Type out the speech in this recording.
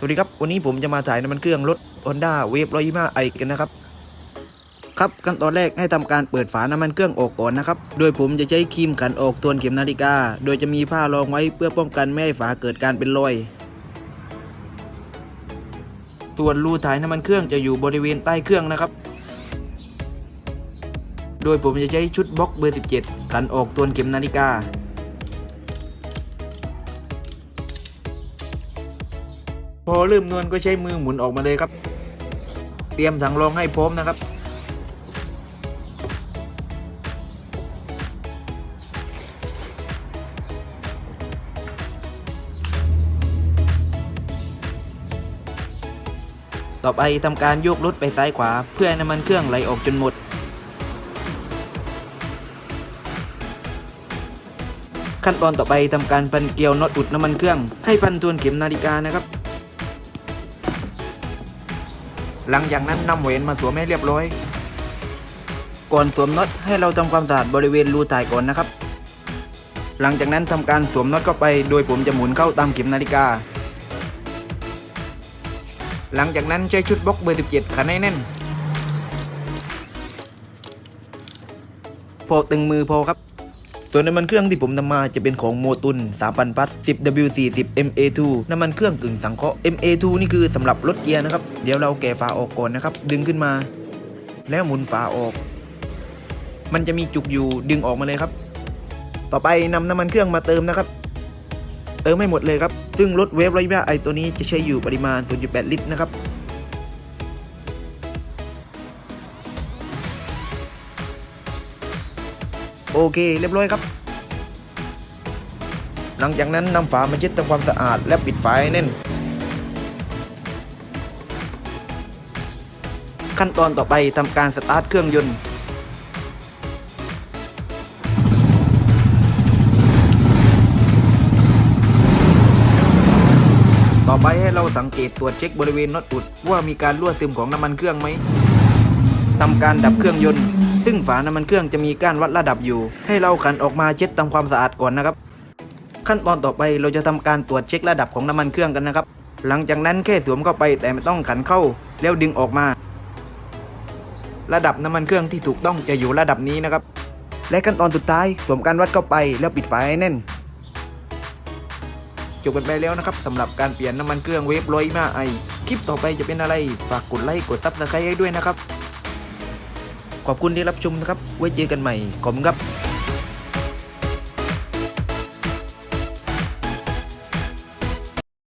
สวัสดีครับ วันนี้ผมจะมาถ่ายน้ำมันเครื่องรถ Honda Wave 125 i กันนะครับ ครับขั้นตอนแรกให้ทำการเปิดฝาน้ำมันเครื่องออกก่อนนะครับ โดยผมจะใช้ครีมขันออกทวนเข็มนาฬิกา โดยจะมีผ้ารองไว้เพื่อป้องกันไม่ให้ฝาเกิดการเป็นรอย ส่วนรูถ่ายน้ำมันเครื่องจะอยู่บริเวณใต้เครื่องนะครับ โดยผมจะใช้ชุดบล็อกเบอร์ 17 ขันออกทวนเข็มนาฬิกา พอเริ่มนวลก็ใช้มือหมุนออกมาเลยครับ เตรียมถังรองให้พร้อมนะครับ ต่อไปทำการโยกรถไปซ้ายขวา เพื่อให้น้ำมันเครื่องไหลออกจนหมดขั้นตอนต่อไปทำการพันเกลียวน็อตอุดน้ำมันเครื่อง ให้พันทวนเข็มนาฬิกานะครับ หลังจากนั้นนำแหวนมาสวมให้เรียบร้อย ก่อนสวมน็อตให้เราทำความสะอาดบริเวณรูถ่ายก่อนนะครับ หลังจากนั้นทำการสวมน็อตเข้าไป โดยผมจะหมุนเข้าตามเข็มนาฬิกา หลังจากนั้นใช้ชุดบล็อกเบอร์ 17 ขันให้แน่น พอตึงมือพอครับ ส่วนน้ำมันเครื่องที่ผมนำมาจะเป็นของโมตุน3,000พัท 10W40 MA2 น้ำมันเครื่องกึ่งสังเคราะห์ MA2 นี่คือสำหรับรถเกียร์นะครับ เดี๋ยวเราแกะฝาออกก่อนนะครับ ดึงขึ้นมา แล้วหมุนฝาออก มันจะมีจุกอยู่ดึงออกมาเลยครับ ต่อไปนำน้ำมันเครื่องมาเติมนะครับ เติมไม่หมดเลยครับ ซึ่งรถเวฟร้อยยี่ไอตัวนี้จะใช้อยู่ปริมาณ 0.8 ลิตรนะครับ โอเค เรียบร้อยครับ หลังจากนั้นนำฝามาเช็ดทำความสะอาดและปิดฝาให้แน่น ขั้นตอนต่อไปทำการสตาร์ทเครื่องยนต์ต่อไปให้เราสังเกตตรวจเช็คบริเวณน็อตอุดว่ามีการรั่วซึมของน้ำมันเครื่องไหมทำการดับเครื่องยนต์ ซึ่งฝาน้ำมันเครื่องจะมีก้านวัดระดับอยู่ ให้เราขันออกมาเช็ดทำความสะอาดก่อนนะครับ ขั้นตอนต่อไปเราจะทำการตรวจเช็คระดับของน้ำมันเครื่องกันนะครับ หลังจากนั้นแค่สวมเข้าไปแต่ไม่ต้องขันเข้าแล้วดึงออกมา ระดับน้ำมันเครื่องที่ถูกต้องจะอยู่ระดับนี้นะครับ และขั้นตอนสุดท้ายสวมการวัดเข้าไปแล้วปิดฝาให้แน่นจบกันไปแล้วนะครับสำหรับการเปลี่ยนน้ำมันเครื่องเวฟร้อยมาไอคลิปต่อไปจะเป็นอะไร ฝากกดไลค์กดซับสไครต์ให้ด้วยนะครับ ขอบคุณที่รับชมนะครับ ไว้เจอกันใหม่ขอบคุณครับ